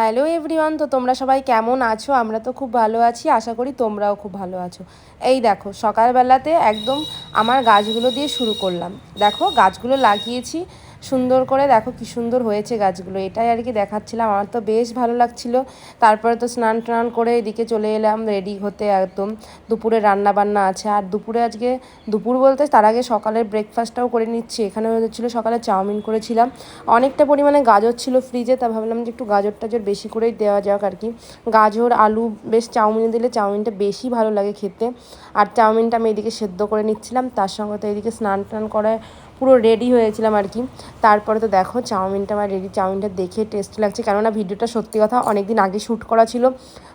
Hello everyone তো তোমরা সবাই কেমন আছো? আমরা তো খুব ভালো আছি, আশা করি তোমরাও খুব ভালো আছো। এই দেখো, সকালবেলাতে একদম আমার গাছগুলো দিয়ে শুরু করলাম। দেখো, গাছগুলো লাগিয়েছি। সুন্দর করে দেখো কি সুন্দর হয়েছে গাছগুলো। এটাই আর কি দেখাচ্ছিলাম। আমার তো বেশ ভালো লাগছিল। তারপরে তো স্নান টান করে এদিকে চলে এলাম রেডি হতে একদম। দুপুরে রান্না বান্না আছে। আর দুপুরে আজকে, দুপুর বলতে তার আগে সকালের ব্রেকফাস্টটাও করে নিচ্ছি। এখানে হচ্ছিল সকালে চাউমিন করেছিলাম। অনেকটা পরিমাণে গাজর ছিল ফ্রিজে তা ভাবলাম যে একটু গাজর টাজর বেশি করেই দেওয়া যাক আর কি। গাজর, আলু, বেশ চাউমিনে দিলে চাউমিনটা বেশি ভালো লাগে খেতে। আর চাউমিনটা আমি এদিকে সেদ্ধ করে নিচ্ছিলাম। তার সঙ্গে তো এদিকে স্নান টান করে পুরো রেডি হয়েছিলাম আর কি। তারপরে তো দেখো, চাউমিনটা আমার রেডি চাউমিনটা দেখে টেস্ট লাগছে। কেননা ভিডিওটা সত্যি কথা অনেক দিন আগে শ্যুট করা ছিল।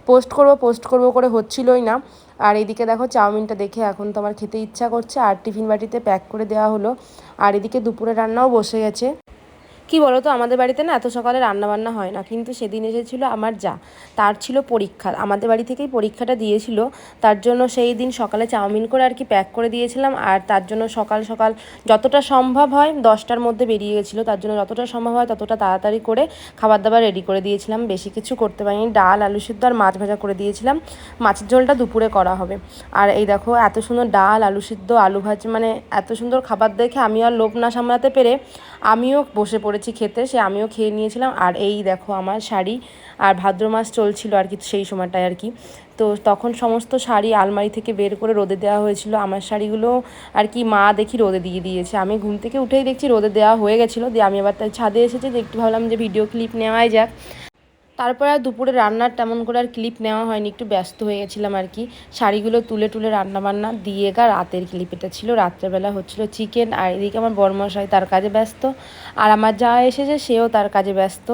পোস্ট করব পোস্ট করব করে হচ্ছিলই না। আর এদিকে দেখো, চাউমিনটা দেখে এখন তো আমার খেতে ইচ্ছা করছে। আর টিফিন বাটিতে প্যাক করে দেওয়া হলো। আর এদিকে দুপুরে রান্নাও বসে গেছে। কি বলো তো আমাদের বাড়িতে না এত সকালে রান্নাবান্না হয় না, কিন্তু সেদিন এসেছিল আমার যা, তার ছিল পরীক্ষা, আমাদের বাড়ি থেকেই পরীক্ষাটা দিয়েছিল, তার জন্য সেই দিন সকালে চাউমিন করে আর কি প্যাক করে দিয়েছিলাম, আর তার জন্য সকাল সকাল যতটা সম্ভব হয়, দশটার মধ্যে বেরিয়ে গেছিল, তার জন্য যতটা সম্ভব হয় ততটা তাড়াতাড়ি করে খাবার দাবার রেডি করে দিয়েছিলাম, বেশি কিছু করতে পারিনি, ডাল, আলু সিদ্ধ আর মাছ ভাজা করে দিয়েছিলাম, মাছের ঝোলটা দুপুরে করা হবে, আর এই দেখো এত সুন্দর ডাল, আলু সিদ্ধ, আলু ভাজি মানে এত সুন্দর খাবার দেখে আমি আর লোভ না সামলাতে পেরে আমিও বসে পড়েছি খেতে, সে আমিও খেয়ে নিয়েছিলাম। আর এই দেখো আমার শাড়ি আর ভাদ্র মাস চলছিল আর কি সেই সময়টায় আর কি। তো তখন সমস্ত শাড়ি আলমারি থেকে বের করে রোদে দেওয়া হয়েছিল। আমার শাড়িগুলো আর কি মা দেখি রোদে দিয়ে দিয়েছে। আমি ঘুম থেকে উঠেই দেখছি রোদে দেওয়া হয়ে গেছিল। দিয়ে আমি আবার তাই ছাদে এসেছি। একটু ভাবলাম যে ভিডিও ক্লিপ নেওয়াই যাক। তারপরে আর দুপুরে রান্নার তেমন করে আর ক্লিপ নেওয়া হয়নি, একটু ব্যস্ত হয়ে গেছিলাম আর কি। শাড়িগুলো তুলে তুলে রান্না বান্না দিয়ে গা রাতের ক্লিপ এটা ছিল। রাত্রেবেলা হচ্ছিল চিকেন আর এদিকে আমার বরমশাই তার কাজে ব্যস্ত। আর আমার যা এসেছে সেও তার কাজে ব্যস্ত।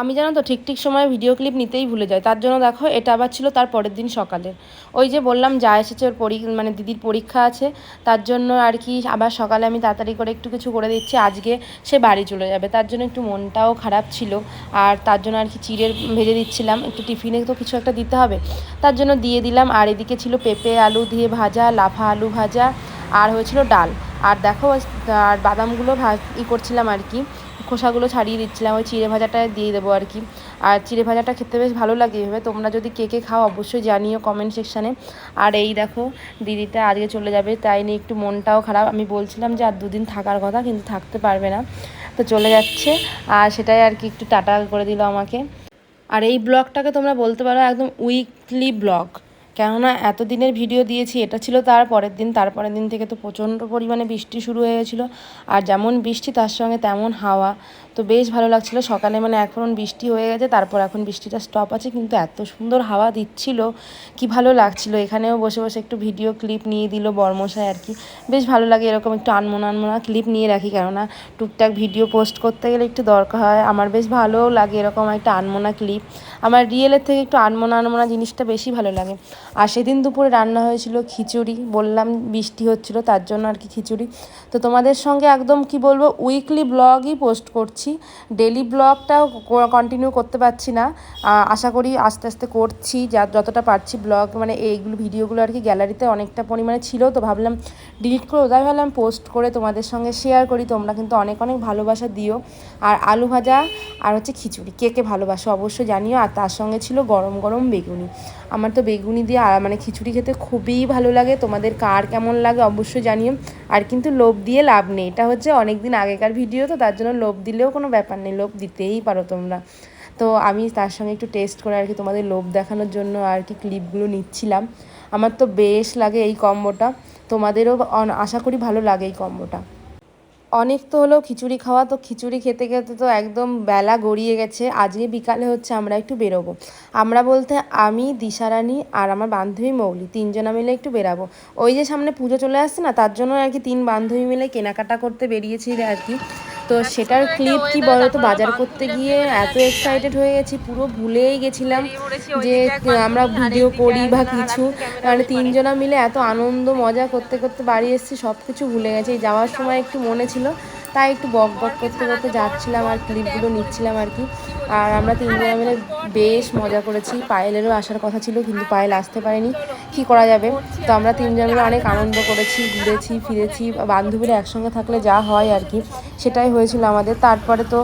আমি জানো তো, ঠিক ঠিক সময়ে ভিডিও ক্লিপ নিতেই ভুলে যাই। তার জন্য দেখো, এটা আবার ছিল তার পরের দিন সকালে ওই যে বললাম, যা এসেছে ওর পরী মানে দিদির পরীক্ষা আছে। তার জন্য আর কি আবার সকালে আমি তাড়াতাড়ি করে একটু কিছু করে দিচ্ছি। আজকে সে বাড়ি চলে যাবে। তার জন্য একটু মনটাও খারাপ ছিল। আর তার জন্য আর কি চিড়ের ভেজে দিচ্ছিলাম। একটু টিফিনে তো কিছু একটা দিতে হবে। তার জন্য দিয়ে দিলাম। আর এদিকে ছিল পেঁপে, আলু দিয়ে ভাজা, লাফা আলু ভাজা, আর হয়েছিল ডাল। আর দেখো, আর বাদামগুলো ভা ই করছিলাম আর কি। খোসাগুলো ছাড়িয়ে দিচ্ছিলাম, ওই চিড়ে ভাজাটা দিয়ে দেবো আর কি। আর চিড়ে ভাজাটা খেতে বেশ ভালো লাগে এভাবে। তোমরা যদি কে কে খাও অবশ্যই জানিও কমেন্ট সেকশানে আর এই দেখো, দিদিটা আজকে চলে যাবে, তাই নিয়ে একটু মনটাও খারাপ। আমি বলছিলাম যে আর দুদিন থাকার কথা, কিন্তু থাকতে পারবে না। তো চলে যাচ্ছে। আর সেটাই আর কি একটু টাটা করে দিল আমাকে। আর এই ব্লগটাকে তোমরা বলতে পারো একদম উইকলি ব্লগ। কেননা এতদিনের ভিডিও দিয়েছি, এটা ছিল তার পরের দিন তারপরের দিন থেকে তো প্রচণ্ড পরিমাণে বৃষ্টি শুরু হয়ে গেছিল আর যেমন বৃষ্টি, তার সঙ্গে তেমন হাওয়া। তো বেশ ভালো লাগছিল, সকালে মানে এখন বৃষ্টি হয়ে গেছে, তারপর এখন বৃষ্টিটা স্টপ আছে, কিন্তু এত সুন্দর হাওয়া দিচ্ছিল, কি ভালো লাগছিল। এখানেও বসে বসে একটু ভিডিও ক্লিপ নিয়ে দিল বর্মশাই আর কি। বেশ ভালো লাগে এরকম একটু আনমোনা আনমোনা ক্লিপ নিয়ে রাখি, কেননা টুকটাক ভিডিও পোস্ট করতে গেলে একটু দরকার হয়। আমার বেশ ভালোও লাগে এরকম একটা আনমোনা ক্লিপ আমার রিয়েলের থেকে একটু আনমোনা আনমোনা জিনিসটা বেশি ভালো লাগে। আর সেদিন দুপুরে রান্না হয়েছিল খিচুড়ি, বললাম বৃষ্টি হচ্ছিল, তার জন্য আর কি খিচুড়ি। তো তোমাদের সঙ্গে একদম কি বলব উইকলি ব্লগই পোস্ট করছি। ডেলি ব্লগটাও কন্টিনিউ করতে পারছি না। আশা করি আস্তে আস্তে করছি, যা, যতটা পারছি ব্লগ মানে এইগুলো ভিডিওগুলো আর কি গ্যালারিতে অনেকটা পরিমাণে ছিল। তো ভাবলাম ডিলিট করে ওটাই ভাবলাম পোস্ট করে তোমাদের সঙ্গে শেয়ার করি। তোমরা কিন্তু অনেক অনেক ভালোবাসা দিও। আর আলু ভাজা আর হচ্ছে খিচুড়ি, কে কে ভালোবাসো অবশ্যই জানিও। আর তার সঙ্গে ছিল গরম গরম বেগুনি। আমার তো বেগুনি দিয়ে আর মানে খিচুড়ি খেতে খুবই ভালো লাগে। তোমাদের কার কেমন লাগে অবশ্যই জানিও। আর কিন্তু লোভ দিয়ে লাভ নেই। এটা হচ্ছে অনেক দিন আগেকার ভিডিও, তো তার জন্য লোভ দিলেও কোনো ব্যাপার নেই। লোভ দিতেই পারো তোমরা। তো আমি তার সঙ্গে একটু টেস্ট করে আর কি তোমাদের লোভ দেখানোর জন্য আর কি ক্লিপগুলো নিচ্ছিলাম। আমার তো বেশ লাগে এই কম্বোটা। তোমাদেরও আশা করি ভালো লাগে এই কম্বোটা। অনেক তো হলো খিচুড়ি খাওয়া, তো খিচুড়ি খেতে খেতে তো একদম বেলা গড়িয়ে গেছে। আজকে বিকালে হচ্ছে আমরা একটু বেরোবো। আমরা বলতে আমি দিশারানি আর আমার বান্ধবী মৌলি, তিনজনা মিলে একটু বেরাবো। ওই যে সামনে পুজো চলে আসছে না, তার জন্য আর কি তিন বান্ধবী মিলে কেনাকাটা করতে বেরিয়েছি আর কি। তো সেটার ক্লিপ কি বলতো? বাজার করতে গিয়ে এত এক্সাইটেড হয়ে গেছি, পুরো ভুলেই গেছিলাম যে, আমরা ভিডিও করি বা কিছু। মানে তিনজনা মিলে এত আনন্দ, মজা করতে করতে বাড়ি এসেছি সব কিছু ভুলে গেছি। যাওয়ার সময় একটু মনে ছিল তাই একটু বক বক করতে করতে যাচ্ছিলাম আর ক্লিপগুলো নিচ্ছিলাম আর কি। আর আমরা তিনজনে মিলে বেশ মজা করেছি। পায়েলেরও আসার কথা ছিল কিন্তু পায়েল আসতে পারেনি। কি করা যাবে? তো আমরা তিনজন মিলে অনেক আনন্দ করেছি, ঘুরেছি, ফিরেছি। বান্ধবীরা একসঙ্গে থাকলে যা হয় আর কি। সেটাই হয়েছিল আমাদের। তারপরে তো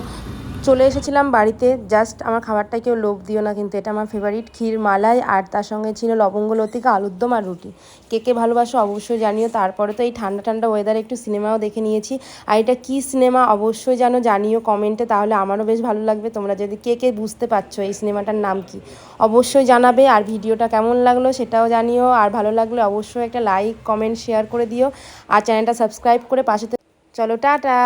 চলে এসেছিলাম বাড়িতে। জাস্ট আমার খাবারটা কেউ লোভ দিও না কিন্তু এটা আমার ফেভারিট ক্ষীর মালাই আর তার সঙ্গে ছিল লবঙ্গ, লতিকা আলুর দম আর রুটি। কে কে ভালোবাসো অবশ্যই জানিও। তারপরে তো এই ঠান্ডা ঠান্ডা ওয়েদারে একটু সিনেমাও দেখে নিয়েছি। আর এটা কী সিনেমা অবশ্যই জানো, জানিও কমেন্টে তাহলে আমারও বেশ ভালো লাগবে। তোমরা যদি কে কে বুঝতে পারছ এই সিনেমাটার নাম কি, অবশ্যই জানাবে। আর ভিডিওটা কেমন লাগল সেটাও জানিও। আর ভালো লাগলে অবশ্যই একটা লাইক কমেন্ট শেয়ার করে দিও। আর চ্যানেলটা সাবস্ক্রাইব করে পাশে চলো, টাটা!